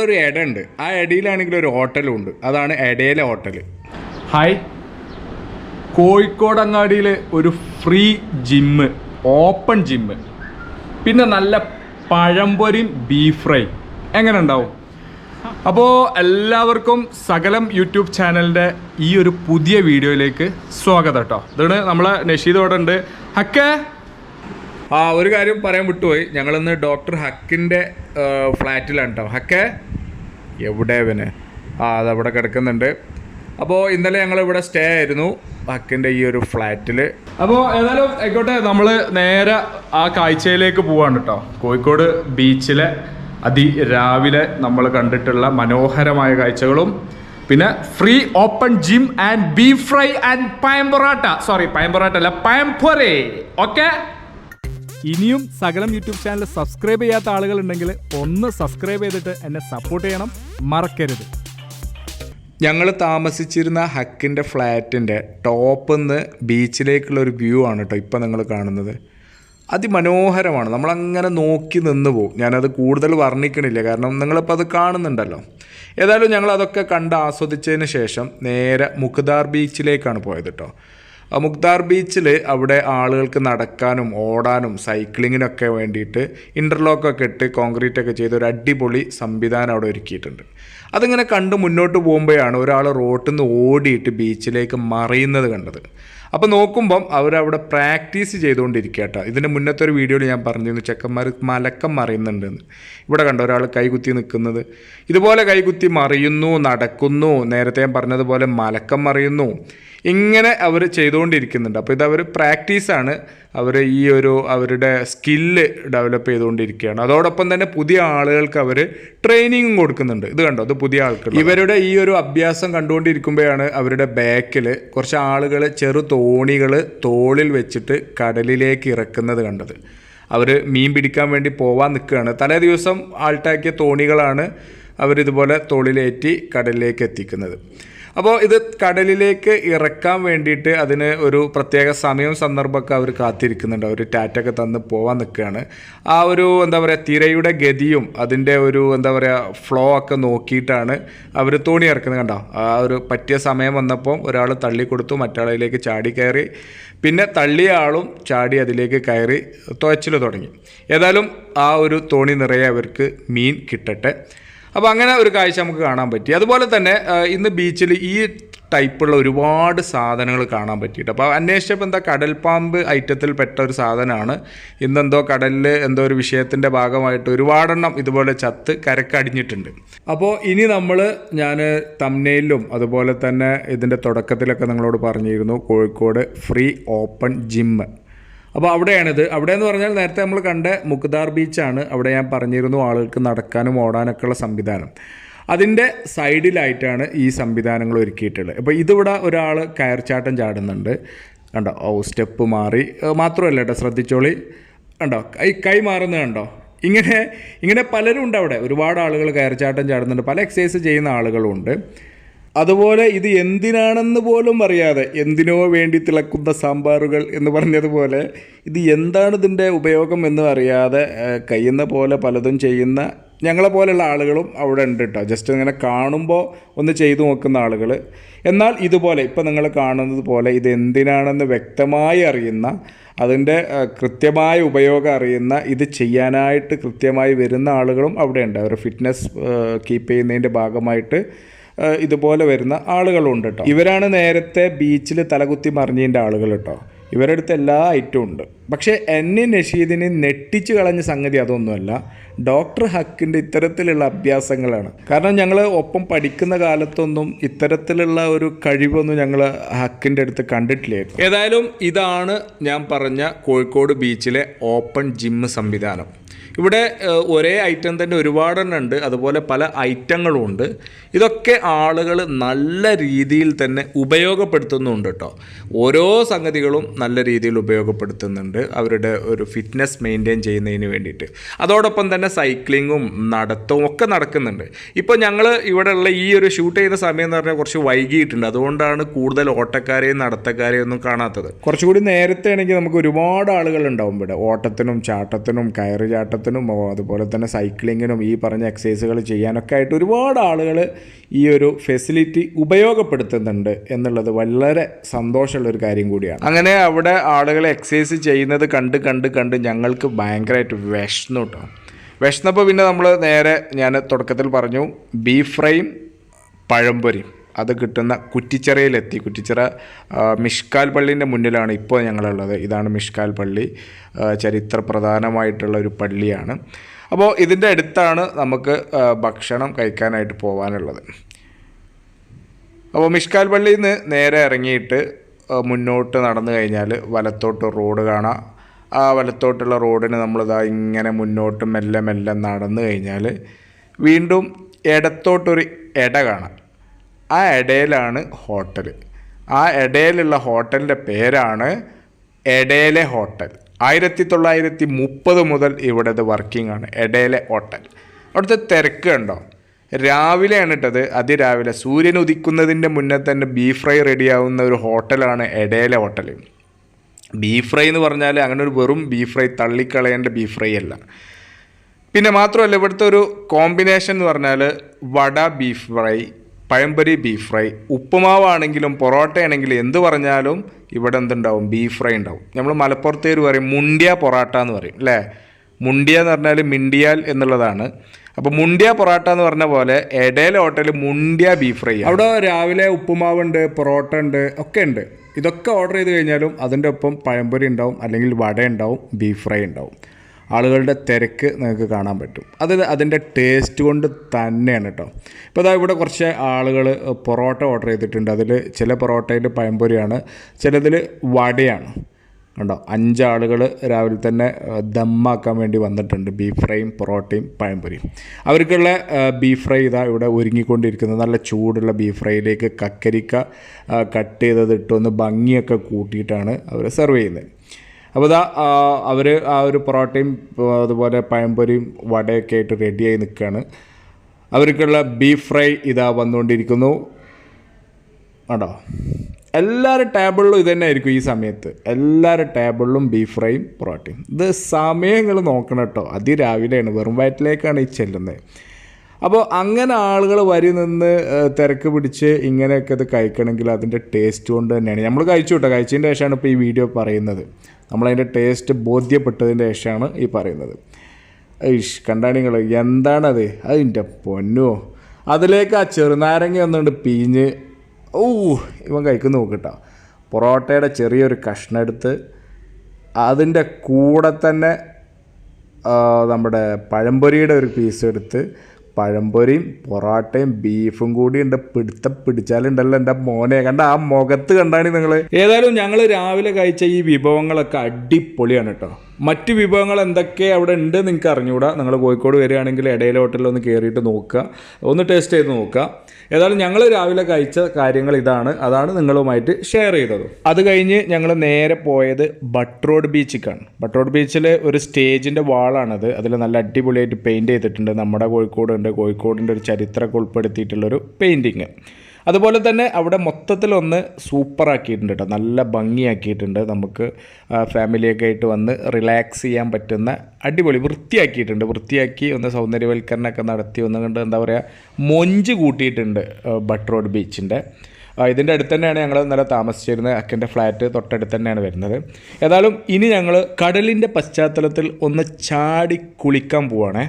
അവിടെ ഒരു ഇട ഉണ്ട് ആ ഇടയിലാണെങ്കിൽ ഒരു ഹോട്ടലും ഉണ്ട്. അതാണ് ഇടയിലെ ഹോട്ടൽ ഹായ് കോഴിക്കോടങ്ങാടിയിൽ ഒരു ഫ്രീ ജിമ്മ് ഓപ്പൺ ജിമ്മ്. പിന്നെ നല്ല പഴംപൊരിയും ബീഫ് ഫ്രൈ. എങ്ങനെ ഉണ്ടാവും? അപ്പോൾ എല്ലാവർക്കും സകലം യൂട്യൂബ് ചാനലിന്റെ ഈ ഒരു പുതിയ വീഡിയോയിലേക്ക് സ്വാഗതം കേട്ടോ ഇതാണ് നമ്മളെ നഷീദ് ഇവിടെ ഉണ്ട്. ഹക്കേ? ആ ഒരു കാര്യം പറയാൻ വിട്ടുപോയി. ഞങ്ങളിന്ന് ഡോക്ടർ ഹക്കിന്റെ ഫ്ലാറ്റിലാണ് കേട്ടോ ഹക്കേ? എവിടെ അവന്? ആ അതവിടെ കിടക്കുന്നുണ്ട്. അപ്പോൾ ഇന്നലെ ഞങ്ങൾ ഇവിടെ സ്റ്റേ ആയിരുന്നു ഹക്കിന്റെ ഈ ഒരു ഫ്ലാറ്റിൽ അപ്പോൾ ഏതായാലും ആയിക്കോട്ടെ നമ്മൾ നേരെ ആ കാഴ്ചയിലേക്ക് പോവാണ് കേട്ടോ കോഴിക്കോട് ബീച്ചിലെ അതിരാവിലെ നമ്മൾ കണ്ടിട്ടുള്ള മനോഹരമായ കാഴ്ചകളും പിന്നെ free open gym and beef fry and പയം പൊറാട്ട. സോറി പയം പൊറാട്ട അല്ല പയം പൊറേ ഓക്കെ ഇനിയും സകലം യൂട്യൂബ് ചാനൽ സബ്സ്ക്രൈബ് ചെയ്യാത്ത ആളുകൾ ഉണ്ടെങ്കിൽ ഒന്ന് സബ്സ്ക്രൈബ് ചെയ്തിട്ട് എന്നെ സപ്പോർട്ട് ചെയ്യണം. മറക്കരുത്. ഞങ്ങൾ താമസിച്ചിരുന്ന ഹക്കിന്റെ ഫ്ലാറ്റിന്റെ ടോപ്പിൽ നിന്ന് ബീച്ചിലേക്കുള്ള ഒരു വ്യൂ ആണ് കേട്ടോ ഇപ്പം നിങ്ങൾ കാണുന്നത്. അതിമനോഹരമാണ്. നമ്മളങ്ങനെ നോക്കി നിന്ന് പോകും ഞാനത് കൂടുതൽ വർണിക്കണില്ല. കാരണം നിങ്ങളിപ്പോൾ അത് കാണുന്നുണ്ടല്ലോ. ഏതായാലും ഞങ്ങൾ അതൊക്കെ കണ്ട് ആസ്വദിച്ചതിന് ശേഷം നേരെ മുഖദാർ ബീച്ചിലേക്കാണ് പോയത് കേട്ടോ മുക്താർ ബീച്ചിൽ അവിടെ ആളുകൾക്ക് നടക്കാനും ഓടാനും സൈക്ലിങ്ങിനൊക്കെ വേണ്ടിയിട്ട് ഇന്റർലോക്കൊക്കെ ഇട്ട് കോൺക്രീറ്റ് ഒക്കെ ചെയ്ത് ഒരു അടിപൊളി സംവിധാനം അവിടെ ഒരുക്കിയിട്ടുണ്ട്. അതിങ്ങനെ കണ്ട് മുന്നോട്ട് പോകുമ്പോഴാണ് ഒരാൾ റോട്ടിൽ നിന്ന് ഓടിയിട്ട് ബീച്ചിലേക്ക് മറിയുന്നത് കണ്ടത്. അപ്പോൾ നോക്കുമ്പം അവരവിടെ പ്രാക്ടീസ് ചെയ്തുകൊണ്ടിരിക്കുക കേട്ടോ ഇതിന്റെ മുന്നത്തെ ഒരു വീഡിയോയിൽ ഞാൻ പറഞ്ഞിരുന്നു ചെക്കന്മാർ മലക്കം മറിയുന്നുണ്ടെന്ന്. ഇവിടെ കണ്ടോ ഒരാൾ കൈകുത്തി നിൽക്കുന്നത്. ഇതുപോലെ കൈകുത്തി മറിയുന്നു നടക്കുന്നു. നേരത്തെ ഞാൻ പറഞ്ഞതുപോലെ മലക്കം മറിയുന്നു. ഇങ്ങനെ അവർ ചെയ്തുകൊണ്ടിരിക്കുന്നുണ്ട്. അപ്പോൾ ഇതവർ പ്രാക്ടീസാണ് അവർ ഈ ഒരു അവരുടെ സ്കില്ല് ഡെവലപ്പ് ചെയ്തുകൊണ്ടിരിക്കുകയാണ്. അതോടൊപ്പം തന്നെ പുതിയ ആളുകൾക്ക് അവർ ട്രെയിനിങ്ങും കൊടുക്കുന്നുണ്ട്. ഇത് കണ്ടോ? അത് പുതിയ ആൾക്ക് ഇവരുടെ ഈ ഒരു അഭ്യാസം കണ്ടുകൊണ്ടിരിക്കുമ്പോഴാണ് അവരുടെ ബാക്കിൽ കുറച്ച് ആളുകൾ ചെറു തോണികൾ തോളിൽ വെച്ചിട്ട് കടലിലേക്ക് ഇറക്കുന്നത് കണ്ടത്. അവർ മീൻ പിടിക്കാൻ വേണ്ടി പോവാൻ നിൽക്കുകയാണ്. തലേ ദിവസം ആൾട്ടാക്കിയ തോണികളാണ് അവരിതുപോലെ തോളിലേറ്റി കടലിലേക്ക് എത്തിക്കുന്നത്. അപ്പോൾ ഇത് കടലിലേക്ക് ഇറക്കാൻ വേണ്ടിയിട്ട് അതിന് ഒരു പ്രത്യേക സമയവും സന്ദർഭമൊക്കെ അവർ കാത്തിരിക്കുന്നുണ്ട്. അവർ ടാറ്റൊക്കെ തന്ന് പോവാൻ നിൽക്കുകയാണ്. ആ ഒരു എന്താ പറയുക തിരയുടെ ഗതിയും അതിന്റെ ഒരു എന്താ പറയുക ഫ്ലോ ഒക്കെ നോക്കിയിട്ടാണ് അവർ തോണി ഇറക്കുന്നത് കണ്ടോ? ആ ഒരു പറ്റിയ സമയം വന്നപ്പോൾ ഒരാൾ തള്ളിക്കൊടുത്തു മറ്റാളിലേക്ക് ചാടി കയറി. പിന്നെ തള്ളിയ ആളും ചാടി അതിലേക്ക് കയറി തുഴച്ചിൽ തുടങ്ങി. ഏതായാലും ആ ഒരു തോണി നിറയെ അവർക്ക് മീൻ കിട്ടട്ടെ. അപ്പോൾ അങ്ങനെ ഒരു കാഴ്ച നമുക്ക് കാണാൻ പറ്റി. അതുപോലെ തന്നെ ഇന്ന് ബീച്ചിൽ ഈ ടൈപ്പുള്ള ഒരുപാട് സാധനങ്ങൾ കാണാൻ പറ്റിയിട്ട്. അപ്പോൾ അന്വേഷിച്ചപ്പോൾ എന്താ കടൽപ്പാമ്പ് പാമ്പ് ഐറ്റത്തിൽ പെട്ട ഒരു സാധനമാണ് ഇന്നെന്തോ കടലിൽ എന്തോ ഒരു വിഷയത്തിന്റെ ഭാഗമായിട്ട് ഒരുപാടെണ്ണം ഇതുപോലെ ചത്ത് കരക്കടിഞ്ഞിട്ടുണ്ട്. അപ്പോൾ ഇനി നമ്മൾ ഞാൻ തമ്നയിലും അതുപോലെ തന്നെ ഇതിന്റെ തുടക്കത്തിലൊക്കെ നിങ്ങളോട് പറഞ്ഞിരുന്നു കോഴിക്കോട് ഫ്രീ ഓപ്പൺ ജിമ്മ്. അപ്പോൾ അവിടെയാണിത്. അവിടെ എന്ന് പറഞ്ഞാൽ നേരത്തെ നമ്മൾ കണ്ട മുക്താർ ബീച്ചാണ് അവിടെ ഞാൻ പറഞ്ഞിരുന്നു ആളുകൾക്ക് നടക്കാനും ഓടാനൊക്കെ ഉള്ള സംവിധാനം. അതിന്റെ സൈഡിലായിട്ടാണ് ഈ സംവിധാനങ്ങൾ ഒരുക്കിയിട്ടുള്ളത്. അപ്പോൾ ഇതിവിടെ ഒരാൾ കയർച്ചാട്ടം ചാടുന്നുണ്ട്. കണ്ടോ? ഓ സ്റ്റെപ്പ് മാറി. മാത്രമല്ല കേട്ടോ ശ്രദ്ധിച്ചോളി. കണ്ടോ? കൈ കൈ മാറുന്നത് കണ്ടോ? ഇങ്ങനെ ഇങ്ങനെ പലരും ഉണ്ട് അവിടെ. ഒരുപാട് ആളുകൾ കയർച്ചാട്ടം ചാടുന്നുണ്ട്. പല എക്സസൈസ് ചെയ്യുന്ന ആളുകളുണ്ട്. അതുപോലെ ഇത് എന്തിനാണെന്ന് പോലും അറിയാതെ എന്തിനോ വേണ്ടി തിളക്കുന്ന സാമ്പാറുകൾ എന്ന് പറഞ്ഞതുപോലെ ഇത് എന്താണ് ഇതിന്റെ ഉപയോഗം എന്ന് അറിയാതെ കഴിയുന്ന പോലെ പലതും ചെയ്യുന്ന ഞങ്ങളെ പോലെയുള്ള ആളുകളും അവിടെ ഉണ്ട് കേട്ടോ ജസ്റ്റ് ഇങ്ങനെ കാണുമ്പോൾ ഒന്ന് ചെയ്തു നോക്കുന്ന ആളുകൾ എന്നാൽ ഇതുപോലെ ഇപ്പം നിങ്ങൾ കാണുന്നത് പോലെ ഇത് എന്തിനാണെന്ന് വ്യക്തമായി അറിയുന്ന അതിന്റെ കൃത്യമായ ഉപയോഗം അറിയുന്ന ഇത് ചെയ്യാനായിട്ട് കൃത്യമായി വരുന്ന ആളുകളും അവിടെ ഉണ്ട്. അവർ ഫിറ്റ്നസ് കീപ്പ് ചെയ്യുന്നതിന്റെ ഭാഗമായിട്ട് ഇതുപോലെ വരുന്ന ആളുകളുണ്ട് കേട്ടോ ഇവരാണ് നേരത്തെ ബീച്ചിൽ തലകുത്തി മറിഞ്ഞതിന്റെ ആളുകൾ കേട്ടോ ഇവരുടെ അടുത്ത് എല്ലാ ഐറ്റവും ഉണ്ട്. പക്ഷേ എന്നെ നഷീദിനെ നെട്ടിച്ചു കളഞ്ഞ സംഗതി അതൊന്നുമല്ല. ഡോക്ടർ ഹക്കിന്റെ ഇത്തരത്തിലുള്ള അഭ്യാസങ്ങളാണ്. കാരണം ഞങ്ങൾ ഒപ്പം പഠിക്കുന്ന കാലത്തൊന്നും ഇത്തരത്തിലുള്ള ഒരു കഴിവൊന്നും ഞങ്ങൾ ഹക്കിന്റെ അടുത്ത് കണ്ടിട്ടില്ലായിരുന്നു. ഏതായാലും ഇതാണ് ഞാൻ പറഞ്ഞ കോഴിക്കോട് ബീച്ചിലെ ഓപ്പൺ ജിം സംവിധാനം. ഇവിടെ ഒരേ ഐറ്റം തന്നെ ഒരുപാടെണ്ണം ഉണ്ട് അതുപോലെ പല ഐറ്റങ്ങളും ഉണ്ട് ഇതൊക്കെ ആളുകൾ നല്ല രീതിയിൽ തന്നെ ഉപയോഗപ്പെടുത്തുന്നുണ്ട് കേട്ടോ. ഓരോ സംഗതികളും നല്ല രീതിയിൽ ഉപയോഗപ്പെടുത്തുന്നുണ്ട്. അവരുടെ ഒരു ഫിറ്റ്നസ് മെയിന്റെയിൻ ചെയ്യുന്നതിന് വേണ്ടിയിട്ട്. അതോടൊപ്പം തന്നെ സൈക്ലിങ്ങും നടത്തവും ഒക്കെ നടക്കുന്നുണ്ട്. ഇപ്പോൾ ഞങ്ങൾ ഇവിടെയുള്ള ഈ ഒരു ഷൂട്ട് ചെയ്യുന്ന സമയം എന്ന് പറഞ്ഞാൽ കുറച്ച് വൈകിയിട്ടുണ്ട്. അതുകൊണ്ടാണ് കൂടുതൽ ഓട്ടക്കാരെയും നടത്തക്കാരെയും ഒന്നും കാണാത്തത്. കുറച്ചുകൂടി നേരത്തെ ആണെങ്കിൽ നമുക്ക് ഒരുപാട് ആളുകൾ ഉണ്ടാവും ഇവിടെ. ഓട്ടത്തിനും ചാട്ടത്തിനും കയറി ചാട്ടത്തിനും ഓ, അതുപോലെ തന്നെ സൈക്ലിങ്ങിനും ഈ പറഞ്ഞ എക്സസൈസുകൾ ചെയ്യാനൊക്കെ ആയിട്ട് ഒരുപാട് ആളുകൾ ഈ ഒരു ഫെസിലിറ്റി ഉപയോഗപ്പെടുത്തുന്നുണ്ട് എന്നുള്ളത് വളരെ സന്തോഷമുള്ള ഒരു കാര്യം കൂടിയാണ്. അങ്ങനെ അവിടെ ആളുകൾ എക്സസൈസ് ചെയ്യുന്നത് കണ്ട് കണ്ട് കണ്ട് ഞങ്ങൾക്ക് ഭയങ്കരമായിട്ട് വിഷന്നു കേട്ടോ വിഷന്നപ്പോൾ പിന്നെ നമ്മൾ നേരെ ഞാൻ തുടക്കത്തിൽ പറഞ്ഞു ബീഫ് ഫ്രൈയും പഴംപൊരിയും. അത് കിട്ടുന്ന കുറ്റിച്ചിറയിലെത്തി. കുറ്റിച്ചിറ മിഷ്കാൽ പള്ളീന്റെ മുന്നിലാണ് ഇപ്പോൾ ഞങ്ങളുള്ളത്. ഇതാണ് മിഷ്കാൽ പള്ളി. ചരിത്ര പ്രധാനമായിട്ടുള്ള ഒരു പള്ളിയാണ്. അപ്പോൾ ഇതിന്റെ അടുത്താണ് നമുക്ക് ഭക്ഷണം കഴിക്കാനായിട്ട് പോകാനുള്ളത് അപ്പോൾ മിഷ്കാൽ പള്ളിയിൽ നിന്ന് നേരെ ഇറങ്ങിയിട്ട് മുന്നോട്ട് നടന്നു കഴിഞ്ഞാൽ വലത്തോട്ട് റോഡ് കാണാം. ആ വലത്തോട്ടുള്ള റോഡിന് നമ്മളിതാ ഇങ്ങനെ മുന്നോട്ട് മെല്ലെ മെല്ലെ നടന്നു കഴിഞ്ഞാൽ വീണ്ടും ഇടത്തോട്ടൊരു ഇട കാണാം. ആ ഇടയിലാണ് ഹോട്ടൽ. ആ ഇടയിലുള്ള ഹോട്ടലിന്റെ പേരാണ് എടയിലെ ഹോട്ടൽ. ആയിരത്തി തൊള്ളായിരത്തി മുപ്പത് മുതൽ ഇവിടെ അത് വർക്കിംഗ് ആണ്. എടയിലെ ഹോട്ടൽ. അവിടുത്തെ തിരക്ക് കണ്ടോ? രാവിലെയാണ് ഇട്ടത് അതിരാവിലെ സൂര്യൻ ഉദിക്കുന്നതിന്റെ മുന്നേ തന്നെ ബീഫ് ഫ്രൈ റെഡിയാവുന്ന ഒരു ഹോട്ടലാണ് എടയിലെ ഹോട്ടൽ. ബീഫ് ഫ്രൈ എന്ന് പറഞ്ഞാൽ അങ്ങനെ ഒരു വെറും ബീഫ് ഫ്രൈ തള്ളിക്കളയേണ്ട ബീഫ് ഫ്രൈ അല്ല. പിന്നെ മാത്രമല്ല ഇവിടുത്തെ ഒരു കോമ്പിനേഷൻ എന്ന് പറഞ്ഞാൽ വട ബീഫ് ഫ്രൈ പഴംപൊരി ബീഫ് ഫ്രൈ ഉപ്പുമാവാണെങ്കിലും പൊറോട്ടയാണെങ്കിലും എന്ത് പറഞ്ഞാലും ഇവിടെ എന്തുണ്ടാവും? ബീഫ് ഫ്രൈ ഉണ്ടാവും. നമ്മൾ മലപ്പുറത്തേർ പറയും മുണ്ടിയ പൊറോട്ട എന്ന് പറയും അല്ലേ? മുണ്ടിയ എന്ന് പറഞ്ഞാൽ മിണ്ടിയാൽ എന്നുള്ളതാണ്. അപ്പോൾ മുണ്ടിയ പൊറോട്ട എന്ന് പറഞ്ഞ പോലെ ഇടയിലെ ഹോട്ടൽ മുണ്ടിയ ബീഫ് ഫ്രൈ അവിടെ രാവിലെ ഉപ്പുമാവുണ്ട് പൊറോട്ട ഉണ്ട് ഒക്കെ ഉണ്ട്. ഇതൊക്കെ ഓർഡർ ചെയ്ത് കഴിഞ്ഞാലും അതിന്റെ ഒപ്പം പഴംപൊരി ഉണ്ടാവും അല്ലെങ്കിൽ വട ഉണ്ടാവും ബീഫ് ഫ്രൈ ഉണ്ടാവും. ആളുകളുടെ തിരക്ക് നിങ്ങൾക്ക് കാണാൻ പറ്റും. അത് അതിന്റെ ടേസ്റ്റ് കൊണ്ട് തന്നെയാണ് കേട്ടോ ഇപ്പോൾ അതായത് ഇവിടെ കുറച്ച് ആളുകൾ പൊറോട്ട ഓർഡർ ചെയ്തിട്ടുണ്ട്. അതിൽ ചില പൊറോട്ടയിൽ പഴംപൊരിയാണ് ചിലതിൽ വടയാണ്. കണ്ടോ? അഞ്ചാളുകൾ രാവിലെ തന്നെ ദമ്മാക്കാൻ വേണ്ടി വന്നിട്ടുണ്ട്. ബീഫ് ഫ്രൈയും പൊറോട്ടയും പഴംപൊരിയും. അവർക്കുള്ള ബീഫ് ഫ്രൈ ഇതാ ഇവിടെ ഒരുങ്ങിക്കൊണ്ടിരിക്കുന്നത്. നല്ല ചൂടുള്ള ബീഫ് ഫ്രൈയിലേക്ക് കക്കരിക്ക കട്ട് ചെയ്തത് ഇട്ടൊന്ന് ഭംഗിയൊക്കെ കൂട്ടിയിട്ടാണ് അവർ സെർവ് ചെയ്യുന്നത്. അപ്പോൾ ഇതാ അവർ ആ ഒരു പൊറോട്ടയും അതുപോലെ പഴംപൊരിയും വടയൊക്കെ ആയിട്ട് റെഡിയായി നിൽക്കുകയാണ്. അവർക്കുള്ള ബീഫ് ഫ്രൈ ഇതാ വന്നുകൊണ്ടിരിക്കുന്നു. ആടോ എല്ലാവരുടെ ടേബിളിലും ഇത് തന്നെ ആയിരിക്കും ഈ സമയത്ത്. എല്ലാവരുടെ ടേബിളിലും ബീഫ് ഫ്രൈയും പൊറോട്ടയും. ഇത് സമയങ്ങൾ നോക്കണം കേട്ടോ. അതിരാവിലെയാണ്. വെറും വയറ്റിലേക്കാണ് ഈ ചെല്ലുന്നത്. അപ്പോൾ അങ്ങനെ ആളുകൾ വരി നിന്ന് തിരക്ക് പിടിച്ച് ഇങ്ങനെയൊക്കെ ഇത് കഴിക്കണമെങ്കിൽ അതിന്റെ ടേസ്റ്റ് കൊണ്ട് തന്നെയാണ്. നമ്മൾ കഴിച്ചു കേട്ടോ. കഴിച്ചതിന്റെ ശേഷമാണ് ഇപ്പോൾ ഈ വീഡിയോ പറയുന്നത്. നമ്മളതിന്റെ ടേസ്റ്റ് ബോധ്യപ്പെട്ടതിന്റെ ശേഷമാണ് ഈ പറയുന്നത്. ഐഷ് കണ്ടാണിങ്ങൾ എന്താണത്? അതിന്റെ പൊന്നോ. അതിലേക്ക് ആ ചെറുനാരങ്ങ ഒന്നുകൊണ്ട് പിഞ്ഞ് ഓ ഇവൻ കഴിക്കുന്ന നോക്കട്ടോ. പൊറോട്ടയുടെ ചെറിയൊരു കഷ്ണം എടുത്ത് അതിന്റെ കൂടെ തന്നെ നമ്മുടെ പഴംപൊരിയുടെ ഒരു പീസ് എടുത്ത് പഴംപൊരിയും പൊറാട്ടയും ബീഫും കൂടി ഉണ്ട്. പിടുത്ത പിടിച്ചാലുണ്ടല്ലോ എന്റെ മോനെ. കണ്ട ആ മുഖത്ത് കണ്ടാണ് നിങ്ങൾ ഏതായാലും ഞങ്ങൾ രാവിലെ കഴിച്ച ഈ വിഭവങ്ങളൊക്കെ അടിപൊളിയാണ് കേട്ടോ. മറ്റ് വിഭവങ്ങൾ എന്തൊക്കെ അവിടെ ഉണ്ട് നിങ്ങൾക്ക് അറിഞ്ഞുകൂടാ നിങ്ങൾ കോഴിക്കോട് വരികയാണെങ്കിൽ ഇടയിലെ ഹോട്ടലിൽ ഒന്ന് കയറിയിട്ട് നോക്കുക. ഒന്ന് ടേസ്റ്റ് ചെയ്ത് നോക്കുക. ഏതായാലും ഞങ്ങൾ രാവിലെ കഴിച്ച കാര്യങ്ങൾ ഇതാണ്. അതാണ് നിങ്ങളുമായിട്ട് ഷെയർ ചെയ്തത്. അത് കഴിഞ്ഞ് ഞങ്ങൾ നേരെ പോയത് ബട്ട്റോഡ് ബീച്ചിലേക്കാണ് ബട്ട്റോഡ് ബീച്ചിൽ ഒരു സ്റ്റേജിന്റെ വാളാണത്. അതിൽ നല്ല അടിപൊളിയായിട്ട് പെയിന്റ് ചെയ്തിട്ടുണ്ട്. നമ്മുടെ കോഴിക്കോടുണ്ട്. കോഴിക്കോടിന്റെ ഒരു ചരിത്രമൊക്കെ ഉൾപ്പെടുത്തിയിട്ടുള്ളൊരു പെയിന്റിങ് അതുപോലെ തന്നെ അവിടെ മൊത്തത്തിലൊന്ന് സൂപ്പറാക്കിയിട്ടുണ്ട് കേട്ടോ നല്ല ഭംഗിയാക്കിയിട്ടുണ്ട്. നമുക്ക് ഫാമിലിയൊക്കെ ആയിട്ട് വന്ന് റിലാക്സ് ചെയ്യാൻ പറ്റുന്ന അടിപൊളി വൃത്തിയാക്കിയിട്ടുണ്ട്. വൃത്തിയാക്കി ഒന്ന് സൗന്ദര്യവൽക്കരണമൊക്കെ നടത്തി ഒന്ന് കണ്ട് എന്താ പറയുക മൊഞ്ച് കൂട്ടിയിട്ടുണ്ട് ബട്ട് റോഡ് ബീച്ചിന്റെ ഇതിന്റെ അടുത്ത് തന്നെയാണ് ഞങ്ങൾ നല്ല താമസിച്ചിരുന്നത്. അക്കന്റെ ഫ്ലാറ്റ് തൊട്ടടുത്ത് തന്നെയാണ് വരുന്നത്. ഏതായാലും ഇനി ഞങ്ങൾ കടലിന്റെ പശ്ചാത്തലത്തിൽ ഒന്ന് ചാടി കുളിക്കാൻ പോവാണേ.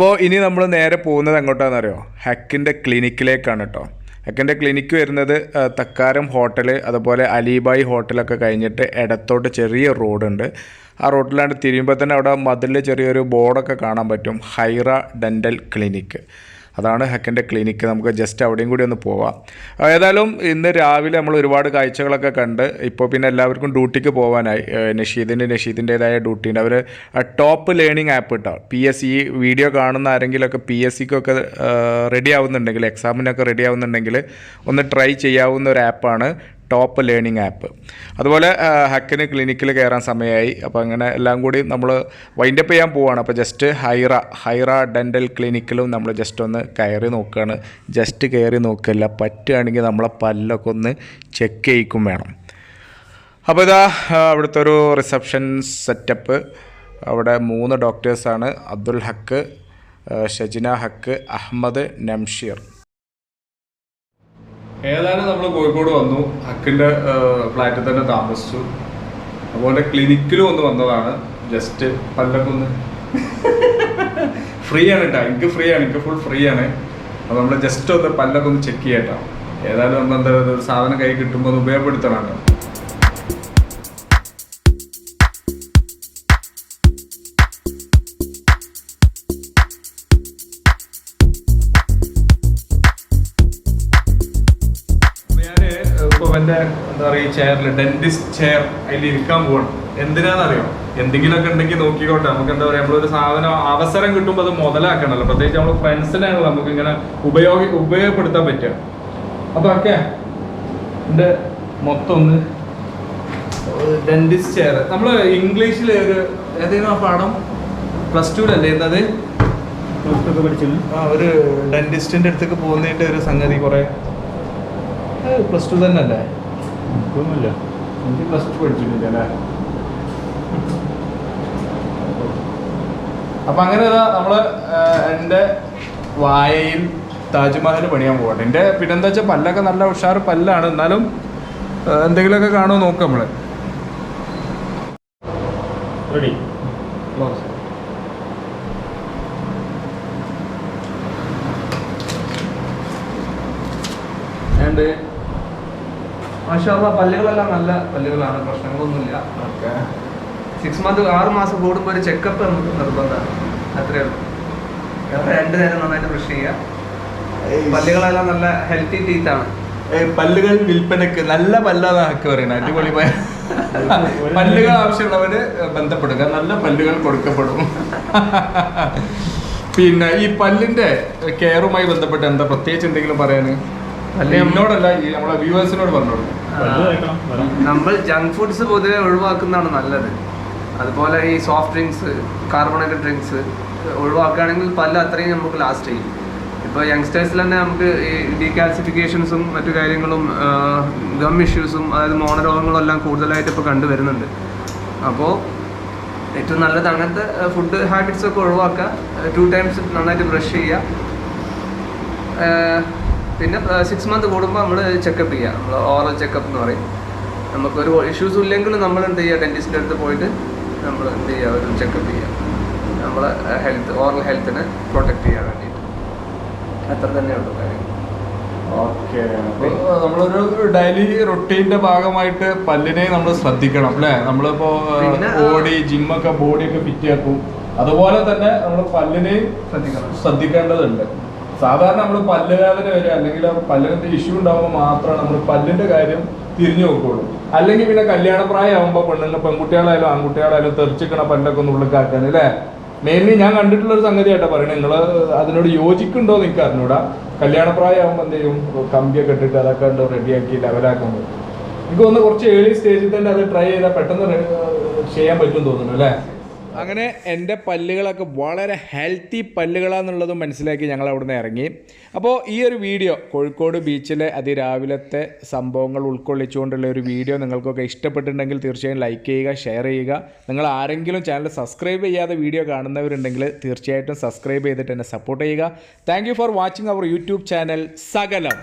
അപ്പോൾ ഇനി നമ്മൾ നേരെ പോകുന്നത് എങ്ങോട്ടാണെന്ന് അറിയോ ഹക്കിന്റെ ക്ലിനിക്കിലേക്കാണ് കേട്ടോ ഹക്കിന്റെ ക്ലിനിക്ക് വരുന്നത് തക്കാരം ഹോട്ടൽ അതുപോലെ അലീബായി ഹോട്ടലൊക്കെ കഴിഞ്ഞിട്ട് ഇടത്തോട്ട് ചെറിയ റോഡുണ്ട്. ആ റോട്ടിലാണ്ട് തിരിയുമ്പോൾ തന്നെ അവിടെ മതിലിൽ ചെറിയൊരു ബോർഡൊക്കെ കാണാൻ പറ്റും. Haira dental clinic. അതാണ് ഹെക്കന്റെ ക്ലിനിക്ക്. നമുക്ക് ജസ്റ്റ് അവിടെയും കൂടി ഒന്ന് പോവാം. ഏതായാലും ഇന്ന് രാവിലെ നമ്മൾ ഒരുപാട് കാഴ്ചകളൊക്കെ കണ്ട് ഇപ്പോൾ പിന്നെ എല്ലാവർക്കും ഡ്യൂട്ടിക്ക് പോകാനായി നഷീദിന്റെ നഷീദിന്റേതായ ഡ്യൂട്ടിന്റെ അവർ ടോപ്പ് ലേണിംഗ് ആപ്പ് ഇട്ടോ പി എസ് സി വീഡിയോ കാണുന്ന ആരെങ്കിലുമൊക്കെ പി എസ് സിക്കൊക്കെ റെഡി ആവുന്നുണ്ടെങ്കിൽ എക്സാമിനൊക്കെ റെഡി ആവുന്നുണ്ടെങ്കിൽ ഒന്ന് ട്രൈ ചെയ്യാവുന്ന ഒരു ആപ്പാണ് ടോപ്പ് ലേണിംഗ് ആപ്പ് അതുപോലെ ഹക്കിന് ക്ലിനിക്കിൽ കയറാൻ സമയമായി അപ്പോൾ അങ്ങനെ എല്ലാം കൂടി നമ്മൾ വൈൻഡപ്പ് ചെയ്യാൻ പോവുകയാണ് അപ്പോൾ ജസ്റ്റ് ഹൈറ ഹൈറ ഡെന്റൽ ക്ലിനിക്കിലും നമ്മൾ ജസ്റ്റ് ഒന്ന് കയറി നോക്കുകയാണ് ജസ്റ്റ് കയറി നോക്കില്ല പറ്റുകയാണെങ്കിൽ നമ്മളെ പല്ലൊക്കെ ഒന്ന് ചെക്ക് ചെയ്യിക്കും വേണം. അപ്പോൾ ഇതാ അവിടുത്തെ ഒരു റിസപ്ഷൻ സെറ്റപ്പ് അവിടെ മൂന്ന് ഡോക്ടേഴ്സാണ് അബ്ദുൽ ഹക്ക് ഷജിന ഹക്ക് അഹമ്മദ് നംഷീർ. ഏതായാലും നമ്മൾ കോഴിക്കോട് വന്നു. ഹക്കിന്റെ ഫ്ലാറ്റിൽ തന്നെ താമസിച്ചു. അതുപോലെ ക്ലിനിക്കിലും ഒന്ന് വന്നതാണ്. ജസ്റ്റ് പല്ലൊക്കെ ഒന്ന് ഫ്രീ ആണ് കേട്ടോ. എനിക്ക് ഫ്രീ ആണ് എനിക്ക് ഫുൾ ഫ്രീ ആണ് അപ്പോൾ നമ്മൾ ജസ്റ്റ് ഒന്ന് പല്ലൊക്കെ ഒന്ന് ചെക്ക് ചെയ്യട്ടോ. ഏതായാലും നമ്മൾ എന്താ ഒരു സാധനം കൈ കിട്ടുമ്പോൾ അത് ഉപയോഗപ്പെടുത്തണമല്ലോ ചെയറിൽ ഡെന്റിസ്റ്റ് ചെയർ അതിൽ ഇരിക്കാൻ പോകണം എന്തിനാണെന്നറിയോ എന്തെങ്കിലുമൊക്കെ ഉണ്ടെങ്കിൽ നോക്കിക്കോട്ടെ. നമുക്ക് എന്താ പറയാ നമ്മളൊരു സാധനം അവസരം കിട്ടുമ്പോൾ അത് മുതലാക്കണല്ലോ. പ്രത്യേകിച്ച് നമ്മൾ ഫ്രണ്ട്സിനാണല്ലോ നമുക്ക് ഇങ്ങനെ ഉപയോഗി ഉപയോഗപ്പെടുത്താൻ പറ്റുക. അപ്പൊ ഒക്കെ എന്റെ മൊത്തം ഒന്ന് ഡെന്റിസ്റ്റ് ചെയർ നമ്മൾ ഇംഗ്ലീഷിൽ ഒരു ഏതെങ്കിലും ആ പാഠം പ്ലസ് ടുവിലല്ലേ എന്നത് ആ ഒരു ഡെന്റിസ്റ്റിന്റെ അടുത്തേക്ക് പോകുന്നതിന്റെ ഒരു സംഗതി കുറെ. പ്ലസ് ടു തന്നെ അല്ലേ ഒന്നുമില്ല എനിക്ക് പ്ലസ് ടു പഠിച്ചിട്ടില്ല അല്ലേ? അപ്പൊ അങ്ങനെ ഇതാ നമ്മൾ എന്റെ വായയിൽ താജ്മഹൽ പണിയാൻ പോകട്ടെ എന്റെ പിന്നെന്താ വെച്ചാൽ പല്ലൊക്കെ നല്ല ഉഷാർ പല്ലാണ്. എന്നാലും എന്തെങ്കിലുമൊക്കെ കാണുമോ നോക്കാം നമ്മൾ. റെഡി ഉണ്ട് മാഷാള്ള പല്ലുകളെല്ലാം നല്ല പല്ലുകളാണ് പ്രശ്നങ്ങളൊന്നുമില്ല. സിക്സ് മന്ത് ആറ് മാസം കൂടുമ്പോൾ ഒരു ചെക്കപ്പ് നമുക്ക് നിർബന്ധമാണ്. അത്രേ ഉള്ളൂ. രണ്ടു നേരം നന്നായിട്ട് ബ്രഷ് ചെയ്യുക. പല്ലുകളെല്ലാം നല്ല ഹെൽത്തി ടീത്ത് ആണ്. പല്ലുകൾ വിൽപ്പനക്ക് നല്ല പല്ലാതാക്കി ഹക്ക് പറയുന്നത് അടിപൊളി പല്ലുകൾ ആവശ്യമുള്ളവര് ബന്ധപ്പെടുക നല്ല പല്ലുകൾ കൊടുക്കപ്പെടും. പിന്നെ ഈ പല്ലിന്റെ കെയറുമായി ബന്ധപ്പെട്ട് എന്താ പ്രത്യേകിച്ച് എന്തെങ്കിലും പറയാന്? പല്ല് എന്നോടല്ല ഈ നമ്മളെ വ്യൂവേഴ്സിനോട് പറഞ്ഞോളൂ. നമ്മൾ ജങ്ക് ഫുഡ്സ് പൊതുവെ ഒഴിവാക്കുന്നതാണ് നല്ലത്. അതുപോലെ ഈ സോഫ്റ്റ് ഡ്രിങ്ക്സ് കാർബണേറ്റഡ് ഡ്രിങ്ക്സ് ഒഴിവാക്കുകയാണെങ്കിൽ പല അത്രയും നമുക്ക് ലാസ്റ്റ് ചെയ്യും. ഇപ്പോൾ യങ്സ്റ്റേഴ്സിൽ തന്നെ നമുക്ക് ഈ ഡീകാൽസിഫിക്കേഷൻസും മറ്റു കാര്യങ്ങളും ഗം ഇഷ്യൂസും അതായത് മോണരോഗങ്ങളും എല്ലാം കൂടുതലായിട്ട് ഇപ്പോൾ കണ്ടുവരുന്നുണ്ട്. അപ്പോൾ ഏറ്റവും നല്ലത് അങ്ങനത്തെ ഫുഡ് ഹാബിറ്റ്സ് ഒക്കെ ഒഴിവാക്കുക. ടു ടൈംസ് നന്നായിട്ട് ബ്രഷ് ചെയ്യുക. പിന്നെ സിക്സ് മന്ത് കൂടുമ്പോൾ നമ്മൾ ചെക്കപ്പ് ചെയ്യുക നമ്മൾ ഓറൽ ചെക്കപ്പ് എന്ന് പറയും. നമുക്കൊരു ഇഷ്യൂസ് ഇല്ലെങ്കിൽ നമ്മൾ എന്ത് ചെയ്യുക ഡെന്റിസ്റ്റിന്റെ അടുത്ത് പോയിട്ട് നമ്മൾ എന്ത് ചെയ്യുക ഒരു ചെക്കപ്പ് ചെയ്യുക നമ്മളെ ഹെൽത്ത് ഓറൽ ഹെൽത്തിനെ പ്രൊട്ടക്ട് ചെയ്യാൻ വേണ്ടിയിട്ട്. അത്ര തന്നെ ഉള്ളൂ കാര്യങ്ങൾ. ഓക്കെ. നമ്മളൊരു ഡെയിലി റൊട്ടീന്റെ ഭാഗമായിട്ട് പല്ലിനെ നമ്മൾ ശ്രദ്ധിക്കണം അല്ലേ? നമ്മളിപ്പോ ബോഡി ജിമ്മൊക്കെ ബോഡിയൊക്കെ ഫിറ്റ് ആക്കും. അതുപോലെ തന്നെ നമ്മൾ പല്ലിനെയും ശ്രദ്ധിക്കണം. ശ്രദ്ധിക്കേണ്ടതുണ്ട്. സാധാരണ നമ്മൾ പല്ല് വേദന വരിക അല്ലെങ്കിൽ പല്ലിനത്തെ ഇഷ്യൂ ഉണ്ടാകുമ്പോൾ മാത്രമാണ് നമ്മൾ പല്ലിന്റെ കാര്യം തിരിഞ്ഞു നോക്കുള്ളൂ. അല്ലെങ്കിൽ പിന്നെ കല്യാണപ്രായം ആകുമ്പോൾ പെണ്ണുങ്ങൾ പെൺകുട്ടികളായാലും ആൺകുട്ടികളായാലും തെറിച്ചിക്കണ പല്ലൊക്കെ ഒന്ന് ഉള്ളിക്കാക്കാൻ അല്ലേ? മെയിൻലി ഞാൻ കണ്ടിട്ടുള്ള ഒരു സംഗതി ആയിട്ടാ പറയണത് നിങ്ങൾ അതിനോട് യോജിക്കുണ്ടോ നിങ്ങൾക്ക് അറിഞ്ഞൂടാ. കല്യാണപ്രായം ആകുമ്പോൾ എന്ത് ചെയ്യും? കമ്പിയൊക്കെ ഇട്ടിട്ട് അതൊക്കെ ഉണ്ട് റെഡിയാക്കി ലെവലാക്കുമ്പോൾ എനിക്ക് തോന്നുന്നു കുറച്ച് ഏർലി സ്റ്റേജിൽ തന്നെ അത് ട്രൈ ചെയ്താൽ പെട്ടെന്ന് ചെയ്യാൻ പറ്റും തോന്നുന്നു അല്ലേ? അങ്ങനെ എന്റെ പല്ലുകളൊക്കെ വളരെ ഹെൽത്തി പല്ലുകളാന്നുള്ളത് മനസ്സിലാക്കി ഞങ്ങൾ അവിടുന്ന് ഇറങ്ങി. അപ്പോൾ ഈ ഒരു വീഡിയോ കോഴിക്കോട് ബീച്ചിലെ അതിരാവിലത്തെ സംഭവങ്ങൾ ഉൾക്കൊള്ളിച്ചുകൊണ്ടുള്ള ഒരു വീഡിയോ നിങ്ങൾക്കൊക്കെ ഇഷ്ടപ്പെട്ടിട്ടുണ്ടെങ്കിൽ തീർച്ചയായും ലൈക്ക് ചെയ്യുക ഷെയർ ചെയ്യുക. നിങ്ങൾ ആരെങ്കിലും ചാനൽ സബ്സ്ക്രൈബ് ചെയ്യാതെ വീഡിയോ കാണുന്നവരുണ്ടെങ്കിൽ തീർച്ചയായിട്ടും സബ്സ്ക്രൈബ് ചെയ്തിട്ട് എന്നെ സപ്പോർട്ട് ചെയ്യുക. Thank for watching our YouTube channel സകലം.